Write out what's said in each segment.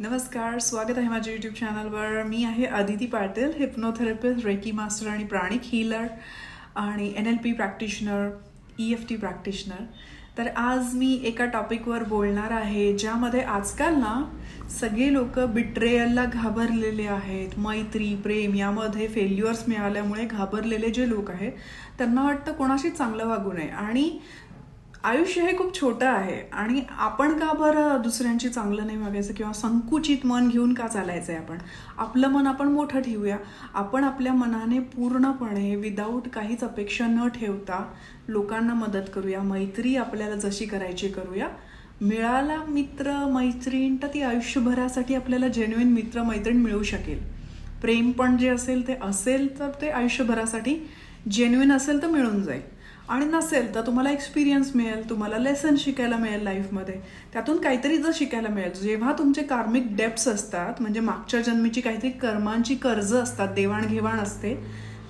नमस्कार स्वागत आहे माझ्या यूट्यूब चॅनलवर मी आहे Aditi Patil hypnotherapist reiki master आणि प्राणिक हिलर आणि N L P practitioner E F T practitioner तर आज मी एका टॉपिकवर बोलणार आहे ज्यामध्ये आजकाल ना सगळे लोक बिट्रेयलला घाबरलेले आहेत. मैत्री प्रेम यामध्ये फेल्युअर्स मिळाल्यामुळे घाबरलेले जे लोक आहेत त्यांना वाटतं कोणाशी चांगलं वागू नये. आणि आयुष्य हे खूप छोटं आहे आणि आपण का बरं दुसऱ्यांची चांगलं नाही वागायचं किंवा संकुचित मन घेऊन का चालायचं आहे आपण? आपलं मन आपण मोठं ठेवूया. आपण आपल्या मनाने पूर्णपणे विदाऊट काहीच अपेक्षा न ठेवता लोकांना मदत करूया. मैत्री आपल्याला जशी करायची करूया. मिळाला मित्र मैत्रीण तर ती आयुष्यभरासाठी आपल्याला जेन्युइन मित्र मैत्रीण मिळू शकेल. प्रेम पण जे असेल ते असेल तर ते आयुष्यभरासाठी जेन्युइन असेल तर मिळून जाईल. आणि नसेल तर तुम्हाला एक्सपिरियन्स मिळेल तुम्हाला लेसन शिकायला मिळेल लाईफमध्ये त्यातून काहीतरी जर शिकायला मिळेल जेव्हा तुमचे कार्मिक डेप्स असतात म्हणजे मागच्या जन्मीची काहीतरी कर्मांची कर्ज असतात देवाणघेवाण असते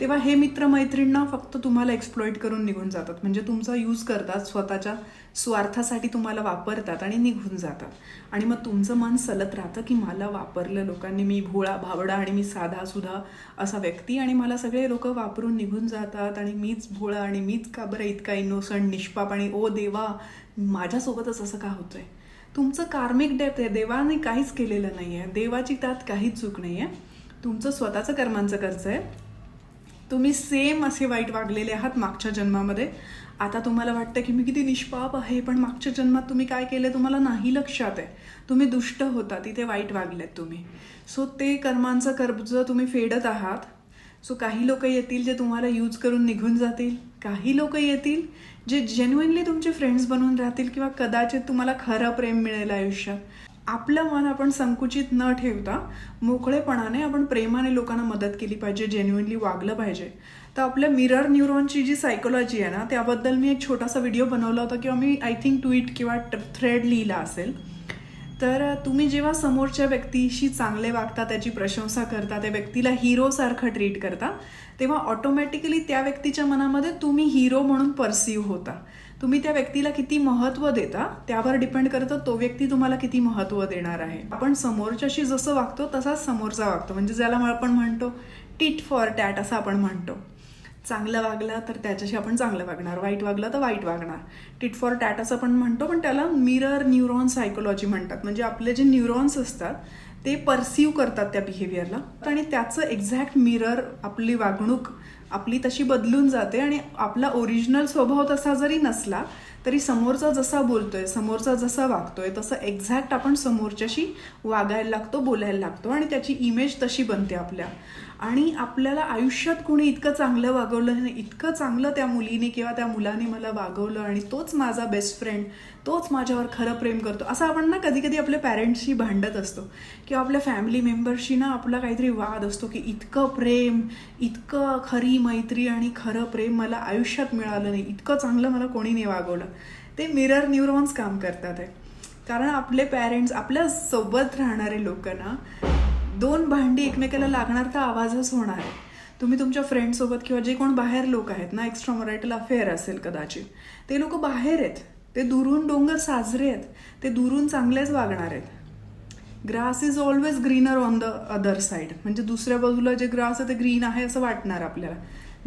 तेव्हा हे मित्रमैत्रिणींना फक्त तुम्हाला एक्सप्लॉइट करून निघून जातात. म्हणजे तुमचा यूज करतात स्वतःच्या स्वार्थासाठी तुम्हाला वापरतात आणि निघून जातात. आणि मग तुमचं मन सलत राहतं की मला वापरलं लोकांनी मी भोळा भावडा आणि मी साधासुद्धा असा व्यक्ती आणि मला सगळे लोक वापरून निघून जातात आणि मीच भोळा आणि मीच का बरं इतका इनोसंट निष्पाप आणि ओ देवा माझ्यासोबतच असं का होतंय? तुमचं कार्मिक डेप्थ आहे. देवाने काहीच केलेलं नाही आहे देवाची त्यात काहीच चूक नाही आहे तुमचं स्वतःचं कर्मांचं खर्च आहे. तुम्ही सेम असे वाईट वागलेले आहात मागच्या जन्मामध्ये. आता तुम्हाला वाटतं की मी किती निष्पाप आहे पण मागच्या जन्मात तुम्ही काय केलं तुम्हाला नाही लक्षात आहे. तुम्ही दुष्ट होता तिथे वाईट वागलेत तुम्ही. सो ते कर्मांचं कर्ज तुम्ही फेडत आहात. सो काही लोक येतील जे तुम्हाला यूज करून निघून जातील. काही लोक येतील जे जेन्युइनली तुमचे फ्रेंड्स बनून राहतील किंवा कदाचित तुम्हाला खरं प्रेम मिळेल आयुष्यात. आपलं मन आपण संकुचित न ठेवता मोकळेपणाने आपण प्रेमाने लोकांना मदत केली पाहिजे जेन्युइनली वागलं पाहिजे. तर आपल्या मिरर न्यूरॉनची जी सायकोलॉजी आहे ना त्याबद्दल मी एक छोटासा व्हिडिओ बनवला होता किंवा मी आय थिंक ट्विट किंवा थ्रेड लिहिला असेल. तर तुम्ही जेव्हा समोरच्या व्यक्तीशी चांगले वागता त्याची प्रशंसा करता त्या व्यक्तीला हिरोसारखं ट्रीट करता तेव्हा ऑटोमॅटिकली त्या व्यक्तीच्या मनामध्ये तुम्ही हिरो म्हणून परसिव्ह होता. तुम्ही त्या व्यक्तीला किती महत्त्व देता त्यावर डिपेंड करतं तो व्यक्ती तुम्हाला किती महत्त्व देणार आहे. आपण समोरच्याशी जसं वागतो तसाच समोरचा वागतो. म्हणजे ज्याला आपण म्हणतो टिट फॉर टॅट असं आपण म्हणतो. चांगलं वागलं तर त्याच्याशी आपण चांगलं वागणार. वाईट वागलं तर वाईट वागणार. टिट फॉर टॅट असं आपण म्हणतो पण त्याला मिरर न्यूरॉन सायकोलॉजी म्हणतात. म्हणजे आपले जे न्यूरॉन्स असतात ते परसिव्ह करतात त्या बिहेवियरला आणि त्याचं एक्झॅक्ट मिरर आपली वागणूक आपली तशी बदलून जाते आणि आपला ओरिजिनल स्वभाव तसा जरी नसला तरी समोरचा जसा बोलतोय समोरचा जसा वागतोय तसं एक्झॅक्ट आपण समोरच्याशी वागायला लागतो बोलायला लागतो. आणि त्याची इमेज तशी बनते आपल्या. आणि आपल्याला आयुष्यात कोणी इतकं चांगलं वागवलं नाही इतकं चांगलं त्या मुलीने किंवा त्या मुलाने मला वागवलं आणि तोच माझा बेस्ट फ्रेंड तोच माझ्यावर खरं प्रेम करतो असं आपण ना कधी कधी आपल्या पॅरेंट्सशी भांडत असतो. किंवा आपल्या फॅमिली मेंबरशी ना आपला काहीतरी वाद असतो की इतकं प्रेम इतकं खरी मैत्री आणि खरं प्रेम मला आयुष्यात मिळालं नाही इतकं चांगलं मला कोणी नाही वागवलं. ते मिरर न्यूरॉन्स काम करतात आहे. कारण आपले पॅरेंट्स आपल्यासोबत राहणारे ना दोन भांडी एकमेकाला लागणार तर आवाजच होणार आहे. तुम्ही तुमच्या फ्रेंडसोबत किंवा जे कोण बाहेर लोक आहेत ना एक्स्ट्रा मरायटल अफेअर असेल कदाचित. ते लोक बाहेर आहेत. ते दुरून डोंगर साजरे आहेत. ते दुरून चांगलेच वागणार आहेत. Grass is always greener on the other side म्हणजे दुसऱ्या बाजूला जे ग्रास आहे ते ग्रीन आहे असं वाटणार आपल्याला.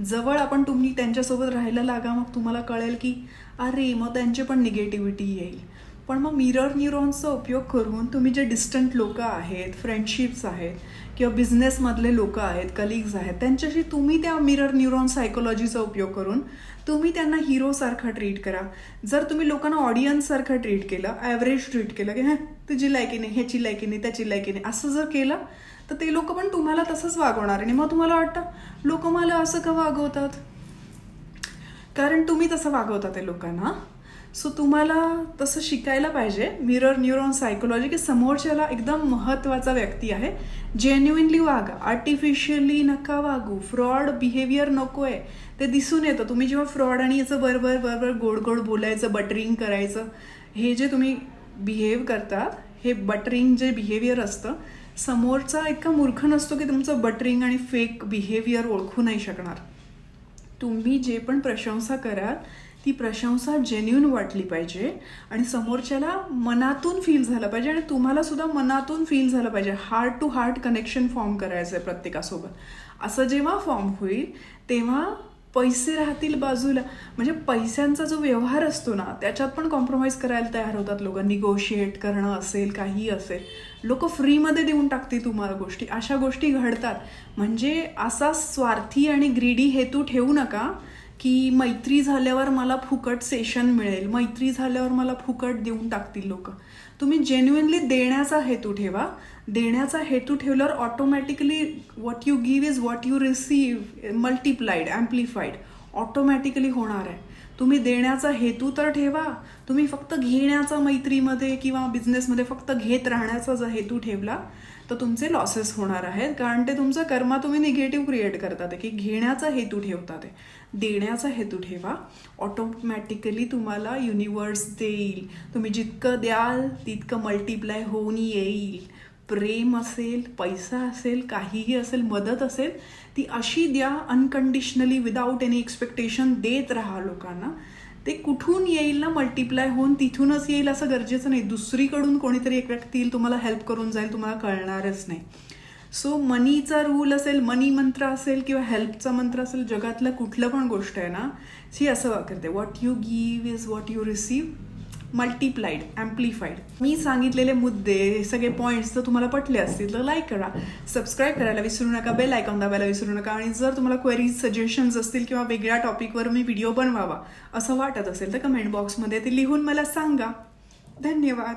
जवळ आपण तुम्ही त्यांच्यासोबत राहायला लागा मग तुम्हाला कळेल की अरे मग त्यांचे पण निगेटिव्हिटी येईल. पण मग मिरर न्यूरॉन्सचा उपयोग करून तुम्ही जे डिस्टंट लोक आहेत फ्रेंडशिप्स आहेत किंवा बिझनेसमधले लोक आहेत कलिग्ज आहेत त्यांच्याशी तुम्ही त्या मिरर न्यूरॉन सायकोलॉजीचा उपयोग करून तुम्ही त्यांना हिरोसारखा ट्रीट करा. जर तुम्ही लोकांना ऑडियन्ससारखं ट्रीट केलं ॲव्हरेज ट्रीट केलं की हां तुझी लायकी नाही ह्याची लायकी नाही त्याची लायकी नाही असं जर केलं तर ते लोक पण तुम्हाला तसंच वागवणार आणि मग तुम्हाला वाटतं लोक मला असं का वागवतात? कारण तुम्ही तसं वागवता ते लोकांना. सो तुम्हाला तसं शिकायला पाहिजे. मिरर न्यूरॉन सायकोलॉजी की समोरच्याला एकदम महत्त्वाचा व्यक्ती आहे. जेन्युइनली वागा. आर्टिफिशियली नका वागू. फ्रॉड बिहेवियर नको आहे ते दिसून येतं. तुम्ही जेव्हा फ्रॉड आणि याचं बरोबर बरोबर गोड गोड बोलायचं बटरिंग करायचं हे जे तुम्ही बिहेव करतात हे बटरिंग जे बिहेवियर असतं समोरचा इतका मूर्ख नसतो की तुमचं बटरिंग आणि फेक बिहेवियर ओळखू नाही शकणार. तुम्ही जे पण प्रशंसा कराल ती प्रशंसा जेन्युन वाटली पाहिजे आणि समोरच्याला मनातून फील झालं पाहिजे आणि तुम्हाला सुद्धा मनातून फील झालं पाहिजे. Heart to heart connection form करायचं आहे प्रत्येकासोबत. असं जेव्हा फॉर्म होईल तेव्हा पैसे राहतील बाजूला. म्हणजे पैशांचा जो व्यवहार असतो ना त्याच्यात पण कॉम्प्रोमाइज करायला तयार होतात लोक. निगोशिएट करणं असेल काही असेल. लोक फ्रीमध्ये देऊन टाकतील तुम्हाला गोष्टी. अशा गोष्टी घडतात. म्हणजे असा स्वार्थी आणि ग्रीडी हेतू ठेवू नका. की मैत्री झाल्यावर मला फुकट सेशन मिळेल मैत्री झाल्यावर मला फुकट देऊन टाकतील लोक. तुम्ही जेन्युनली देण्याचा हेतू ठेवा. देण्याचा हेतू ठेवल्यावर automatically what you give is what you receive multiplied amplified automatically होणार आहे. तुम्ही देण्याचा हेतू तर ठेवा. तुम्ही फक्त घेण्याचा मैत्रीमध्ये किंवा बिझनेसमध्ये फक्त घेत राहण्याचा जर हेतू ठेवला तर तुमचे लॉसेस होणार आहेत. कारण ते तुमचं कर्मा तुम्ही निगेटिव्ह क्रिएट करतात. की घेण्याचा हेतू ठेवतात. देण्याचा हेतू ठेवा. ऑटोमॅटिकली तुम्हाला युनिवर्स देईल. तुम्ही जितकं द्याल तितकं मल्टिप्लाय होऊन येईल. प्रेम असेल पैसा असेल काहीही असेल मदत असेल ती अशी द्या अनकंडिशनली विदाऊट एनी एक्सपेक्टेशन देत राहा लोकांना. ते कुठून येईल ना मल्टिप्लाय होऊन तिथूनच येईल असं गरजेचं नाही. दुसरीकडून कोणीतरी एक व्यक्ती येईल तुम्हाला हेल्प करून जाईल तुम्हाला कळणारच नाही. सो मनीचा रूल असेल मनी मंत्र असेल किंवा हेल्पचा मंत्र असेल जगातलं कुठलं पण गोष्ट आहे ना ही असं करते what you give is what you receive multiplied amplified मी सांगितलेले मुद्दे हे सगळे पॉईंट्स जर तुम्हाला पटले असतील तर लाईक करा. सबस्क्राईब करायला विसरू नका बेल आयकॉन दाबायला विसरू नका आणि जर तुम्हाला क्वेरीज सजेशन्स असतील किंवा वेगळ्या टॉपिकवर मी व्हिडिओ बनवावा असं वाटत असेल तर कमेंट बॉक्समध्ये ते लिहून मला सांगा. धन्यवाद.